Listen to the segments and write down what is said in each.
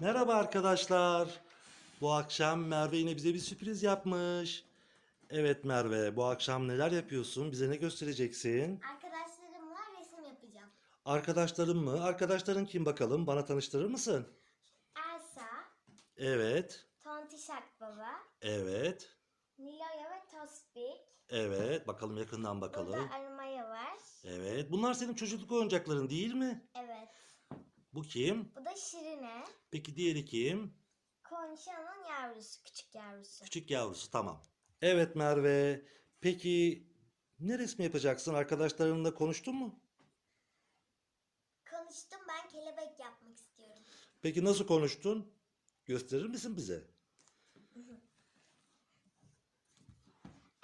Merhaba arkadaşlar. Bu akşam Merve yine bize bir sürpriz yapmış. Evet Merve, bu akşam neler yapıyorsun? Bize ne göstereceksin? Arkadaşlarımla resim yapacağım. Arkadaşların mı? Arkadaşların kim bakalım? Bana tanıştırır mısın? Elsa, Evet, Tontiş Akbaba, evet, Nilo'ya ve Tospik. evet. Bakalım yakından bakalım. Burada Armaya var. Evet, bunlar senin çocukluk oyuncakların değil mi? Evet. Bu kim? Bu da Şirine. Peki diğeri kim? Konşa'nın yavrusu, küçük yavrusu. Küçük yavrusu, tamam. Evet Merve, peki ne resmi yapacaksın? Arkadaşlarınla konuştun mu? Konuştum ben kelebek yapmak istiyorum. Peki nasıl konuştun? Gösterir misin bize?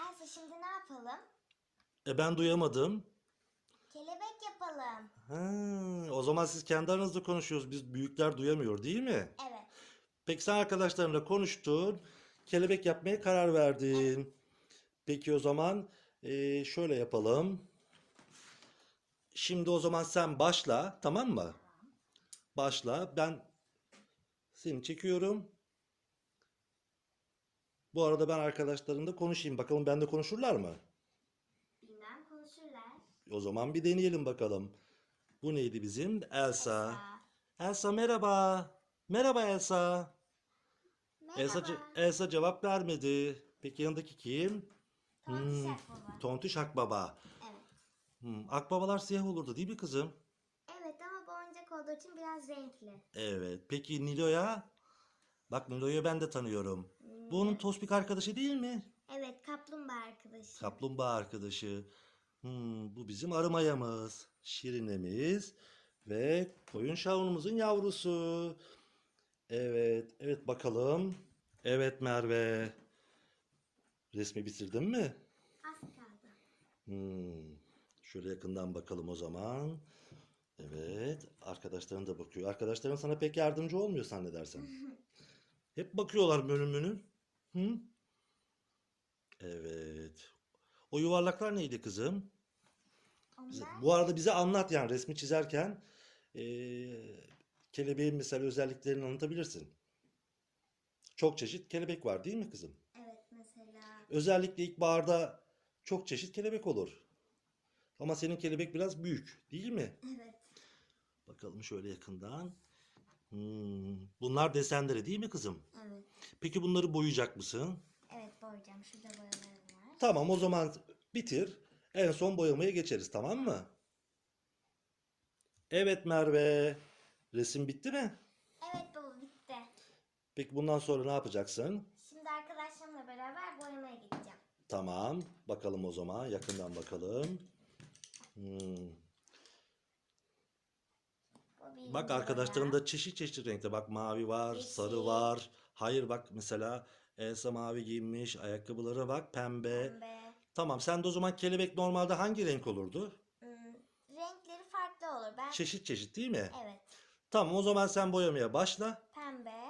Elsa şimdi ne yapalım? E ben duyamadım. Kelebek yapalım. Ha, o zaman siz kendi aranızda konuşuyoruz. Biz büyükler duyamıyor değil mi? Evet. Peki sen arkadaşlarınla konuştun. Kelebek yapmaya karar verdin. Peki o zaman e, şöyle yapalım. Şimdi o zaman sen başla, tamam mı? Başla. Ben seni çekiyorum. Bu arada ben arkadaşlarımla konuşayım. Bakalım bende konuşurlar mı? Konuşurlar. O zaman bir deneyelim bakalım. Bu neydi bizim? Elsa. Elsa merhaba. Merhaba Elsa. Elsa, ce- Merhaba. Elsa cevap vermedi. Peki yanındaki kim? Tontiş Hmm, Akbaba. Tontiş Akbaba. Evet. Hmm, akbabalar siyah olurdu değil mi kızım? Evet ama bu oyuncak olduğu için biraz renkli. Evet. Peki Nilo'ya? Bak Nilo'yu ben de tanıyorum. Bu onun tospik arkadaşı değil mi? Evet kaplumbağa arkadaşı. Kaplumbağa arkadaşı. Hmm, bu bizim arımayamız. Şirinemiz. Ve koyun şavunumuzun yavrusu. Evet. Evet bakalım. Evet Merve. Resmi bitirdin mi? Az kaldı. Hmm. Şöyle yakından bakalım o zaman. Evet. Arkadaşların da bakıyor. Arkadaşların sana pek yardımcı olmuyor zannedersem. Hep bakıyorlar bölüm bölüm. Hı? Evet. O yuvarlaklar neydi kızım? Bize- bu arada bize anlat yani resmi çizerken eee kelebeğin mesela özelliklerini anlatabilirsin. Çok çeşit kelebek var değil mi kızım? evet mesela Özellikle ilkbaharda çok çeşit kelebek olur. Ama senin kelebek biraz büyük değil mi? evet Bakalım şöyle yakından. Hmm, bunlar desenleri değil mi kızım? evet Peki bunları boyayacak mısın? evet boyayacağım. Şurada boyalarım. Tamam o zaman bitir. En son boyamaya geçeriz tamam mı? Evet Merve. Resim bitti mi? Evet baba bitti. Peki bundan sonra ne yapacaksın? Şimdi arkadaşlarımla beraber boyamaya gideceğim. Tamam. Bakalım o zaman. Yakından bakalım. Hmm. Bak boya. arkadaşlarında çeşit çeşit renkte. Bak mavi var, Yeşil. sarı var. Hayır bak mesela Elsa mavi giyinmiş. Ayakkabılara bak pembe. Pembe. Tamam sen de o zaman kelebek normalde hangi renk olurdu? Hmm, renkleri farklı olur. Ben Çeşit çeşit değil mi? evet Tamam o zaman sen boyamaya başla. pembe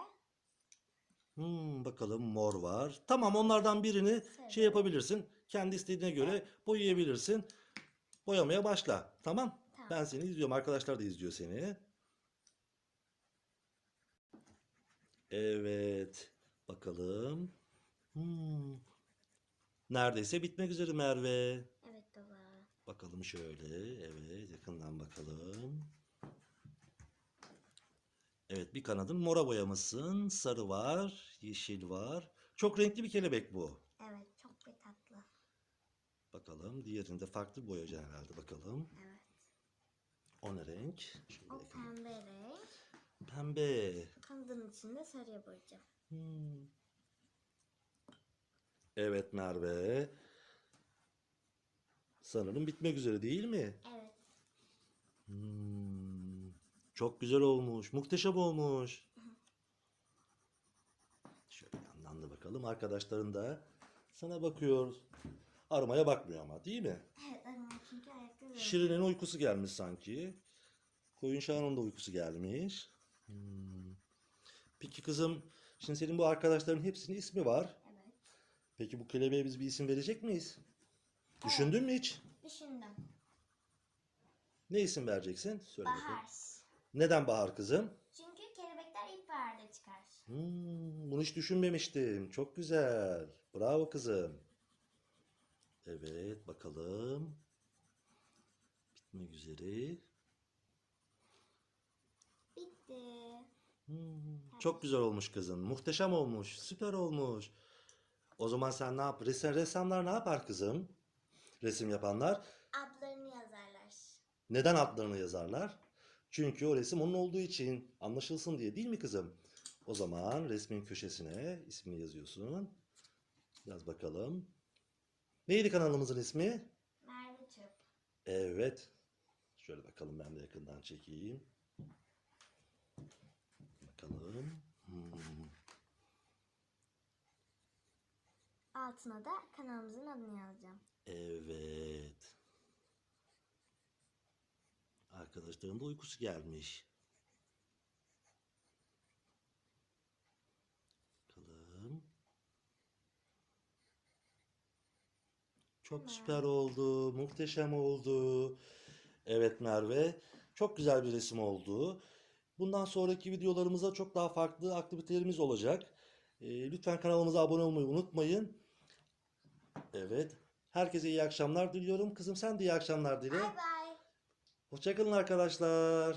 Hmm, bakalım mor var. Tamam onlardan birini Sarı. şey yapabilirsin. Kendi istediğine göre boyayabilirsin. Boyamaya başla. Tamam? Tamam. Ben seni izliyorum. Arkadaşlar da izliyor seni. Evet. Bakalım. Hmm. Neredeyse bitmek üzere Merve. evet baba. Bakalım şöyle. Evet, yakından bakalım. Evet, bir kanadın mora boyamışsın. Sarı var, yeşil var. Çok renkli bir kelebek bu. Evet çok bir tatlı. Bakalım, diğerinde farklı boyayacaksın herhalde. Bakalım. Evet. O ne renk? Şöyle O pembe renk. Pembe. Kanadın içinde sarıya boyayacağım. Hmm. Evet Merve. Sanırım bitmek üzere değil mi? Evet. Hmm, çok güzel olmuş. Muhteşem olmuş. Şöyle yandan da bakalım. Arkadaşların da sana bakıyor. Armaya bakmıyor ama değil mi? Evet çünkü ayakta böyle. Şirin'in uykusu gelmiş sanki. Koyun Şahan'ın da uykusu gelmiş. Hmm. Peki kızım, şimdi senin bu arkadaşların hepsinin ismi var. Evet. Peki bu kelebeğe biz bir isim verecek miyiz? Düşündün mü hiç? Düşündüm. Ne isim vereceksin? Söyle bakalım. Bahar. Neden Bahar kızım? Çünkü kelebekler ilkbaharda Hmm, bunu hiç düşünmemiştim. Çok güzel. Bravo kızım. Evet, bakalım. Bitmek üzere. Bitti. Hmm, çok güzel olmuş kızım. Muhteşem olmuş. Süper olmuş. O zaman sen ne yap? Resim, ressamlar ne yapar kızım? Resim yapanlar Adlarını yazarlar. neden adlarını yazarlar? Çünkü o resim onun olduğu için anlaşılsın diye değil mi kızım? O zaman resmin köşesine ismini yazıyorsun. Yaz bakalım. Neydi kanalımızın ismi? Merve Çöp. Evet. Şöyle bakalım ben de yakından çekeyim. Bakalım. Hmm. Altına da kanalımızın adını yazacağım. Evet. Arkadaşların da uykusu gelmiş. Bakalım. Çok süper oldu. Muhteşem oldu. Evet Merve. Çok güzel bir resim oldu. Bundan sonraki videolarımızda çok daha farklı aktivitelerimiz olacak. Ee, lütfen kanalımıza abone olmayı unutmayın. Evet. Herkese iyi akşamlar diliyorum. Kızım sen de iyi akşamlar dile. Bay bay. Hoşçakalın arkadaşlar.